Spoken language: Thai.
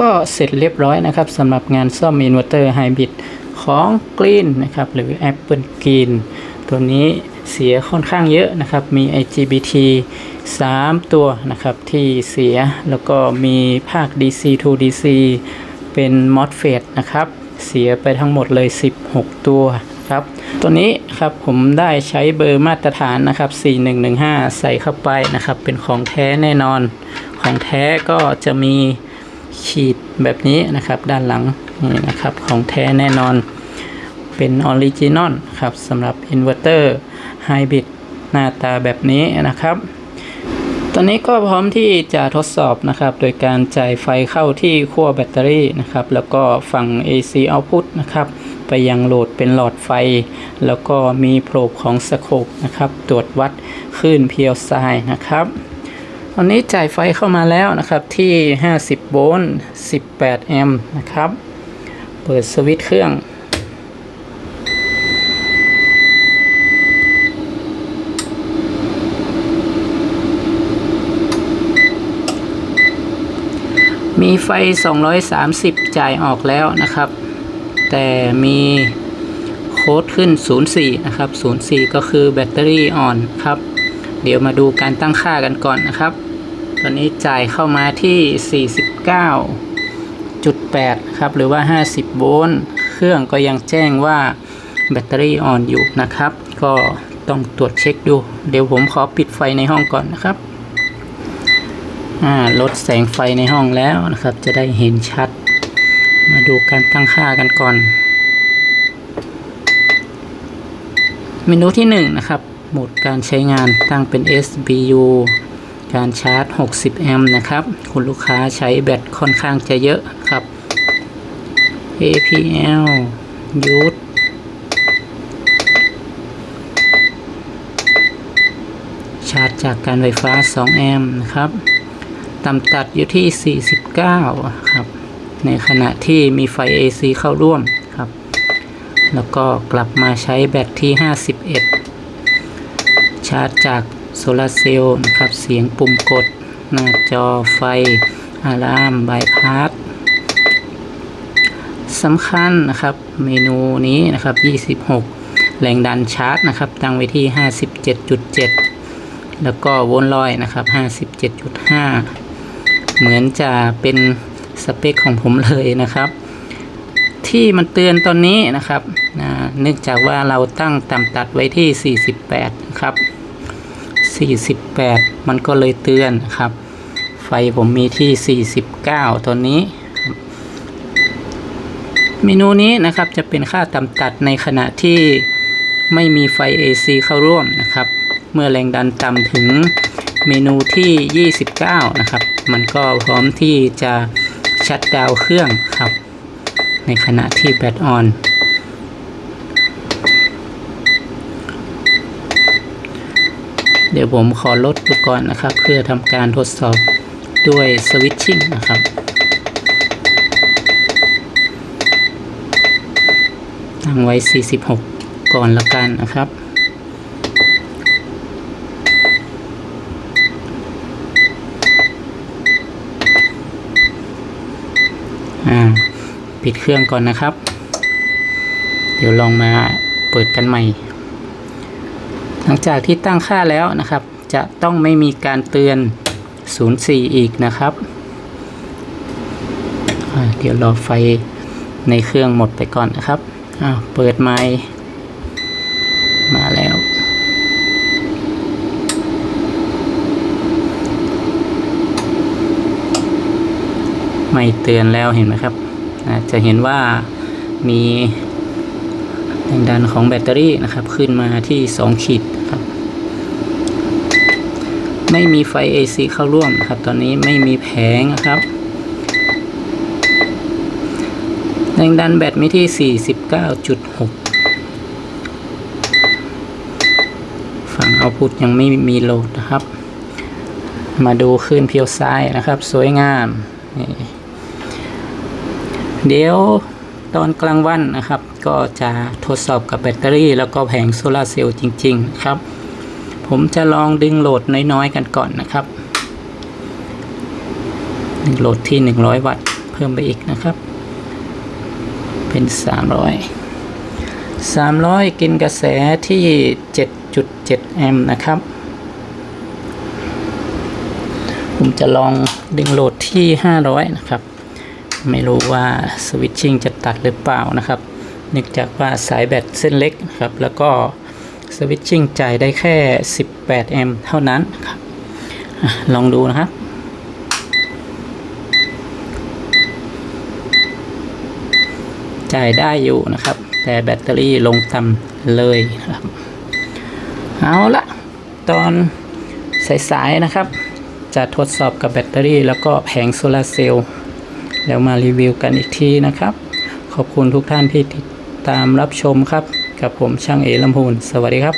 ก็เสร็จเรียบร้อยนะครับสำหรับงานซ่อมอินเวอร์เตอร์ไฮบริดของ Green นะครับ หรือ Apple Green ตัวนี้เสียค่อนข้างเยอะนะครับ มี IGBT 3 ตัวนะครับที่เสียแล้วก็มีภาค DC to DC เป็น MOSFET นะครับ เสียไปทั้งหมดเลย 16 ตัวครับ ตัวนี้ครับผมได้ใช้เบอร์มาตรฐานนะครับ 4115 ใส่เข้าไปนะครับ เป็นของแท้แน่นอน ของแท้ก็จะมี ขีดแบบนี้นะครับด้านหลังนี่นะครับของแท้แน่นอนเป็นออริจินอลครับสำหรับอินเวอร์เตอร์ไฮบริดหน้าตาแบบนี้นะครับ ตอนนี้ก็พร้อมที่จะทดสอบนะครับ โดยการจ่ายไฟเข้าที่ขั้วแบตเตอรี่นะครับ แล้วก็ฝั่ง AC output นะครับ ไปยังโหลดเป็นหลอดไฟ แล้วก็มีโปรบของสโคปนะครับ ตรวจวัดคลื่นเพียวไซนะครับ อนนี้จ่ายไฟเข้ามาแล้วนะครับที่ 50 โวลต์ 18 แอมป์นะครับ เปิดสวิตช์เครื่องมีไฟ 230 จ่ายออกแล้วนะครับ แต่มีโค้ดขึ้น 04 นะครับ 04 ก็คือแบตเตอรี่อ่อนครับ เดี๋ยวมาดูการตั้งค่ากันก่อนนะครับ ตอนนี้จ่ายเข้ามาที่ 49.8 ครับ หรือว่า 50 โวลต์ เครื่องก็ยังแจ้งว่าแบตเตอรี่อ่อนอยู่นะครับ ก็ต้องตรวจเช็คดู เดี๋ยวผมขอปิดไฟในห้องก่อนนะครับ ลดแสงไฟในห้องแล้วนะครับ จะได้เห็นชัด มาดูการตั้งค่ากันก่อน เมนูที่ 1 นะครับ โหมดการใช้งานตั้งเป็น SBU การชาร์จ 60 แอมป์นะครับ คุณลูกค้าใช้แบตค่อนข้างจะเยอะครับ APL use ชาร์จจากการไฟฟ้า 2 แอมป์นะครับต่ำตัดอยู่ที่ 49 ครับ ในขณะที่มีไฟ AC เข้าร่วมครับ แล้วก็กลับมาใช้แบตที่ 51 ชาร์จจาก โซลาร์เซลล์นะครับเสียงปุ่มกด หน้าจอไฟอะลามบายพาสสำคัญนะครับเมนูนี้นะครับ 26 แรงดันชาร์จนะครับตั้งไว้ที่ 57.7 แล้วก็โวลต์ลอยนะครับ 57.5 เหมือนจะเป็นสเปคของผมเลยนะครับ ที่มันเตือนตอนนี้นะครับนะเนื่องจากว่าเราตั้งต่ำตัดไว้ที่ 48 นะครับ 48 มันก็เลยเตือนครับ ไฟผมมีที่ 49 ตัวนี้ เมนูนี้นะครับจะเป็นค่าต่ำตัดในขณะที่ไม่มีไฟ AC เข้าร่วมนะครับ เมื่อแรงดันต่ำถึงเมนูที่ 29 นะครับ มันก็พร้อมที่จะชัดดาวเครื่องครับ ในขณะที่แบตออน เดี๋ยวผมขอลดดูก่อนนะครับ เพื่อทำการทดสอบด้วยสวิตชิ่งนะครับตั้งไว้ 46 ก่อนละกันนะครับอ่าปิดเครื่องก่อนนะครับ เดี๋ยวลองมาเปิดกันใหม่ หลังจากที่ตั้งค่าแล้วนะครับ จะต้องไม่มีการเตือน 04 อีกนะครับ เดี๋ยวรอไฟในเครื่องหมดไปก่อนนะครับอ้าวเปิดไมค์มาแล้วไม่เตือนแล้วเห็นไหมครับจะเห็นว่ามี แรงดันของแบตเตอรี่นะครับขึ้นมาที่ 2 ขีดครับ ไม่มีไฟ AC เข้าร่วมครับ ตอนนี้ไม่มีแผงนะครับแรงดันแบตมีที่ 49.6 ฝั่งเอาพุทยังไม่มีโหลดนะครับ มาดูคลื่นเพียวซ้ายนะครับ สวยงามนี่เดี๋ยว ตอนกลางวันนะครับ ก็จะทดสอบกับแบตเตอรี่ แล้วก็แผงโซลาเซลล์จริง ๆ ครับ ผมจะลองดึงโหลดน้อยๆกันก่อนนะครับดึงโหลดที่ 100 วัตต์พิ่มไปอีกนะครับ เป็น 300 300 กินกระแสที่ 7.7 แอมป์นะครับ ผมจะลองดึงโหลดที่ 500 นะครับ ไม่รู้ว่าสวิตชิ่งจะตัดหรือเปล่านะครับเนื่องจากว่าสายแบตเส้นเล็กครับ แล้วก็สวิตชิ่งจ่ายได้แค่ 18 แอมป์เท่านั้นครับลองดูนะครับจ่ายได้อยู่นะครับ แต่แบตเตอรี่ลงต่ำเลยครับ เอาละตอนสายๆนะครับ จะทดสอบกับแบตเตอรี่แล้วก็แผงโซลาเซลล์ แล้วมารีวิวกันอีกทีนะครับ ขอบคุณทุกท่านที่ติดตามรับชมครับ กับผมช่างเอลำพูนสวัสดีครับ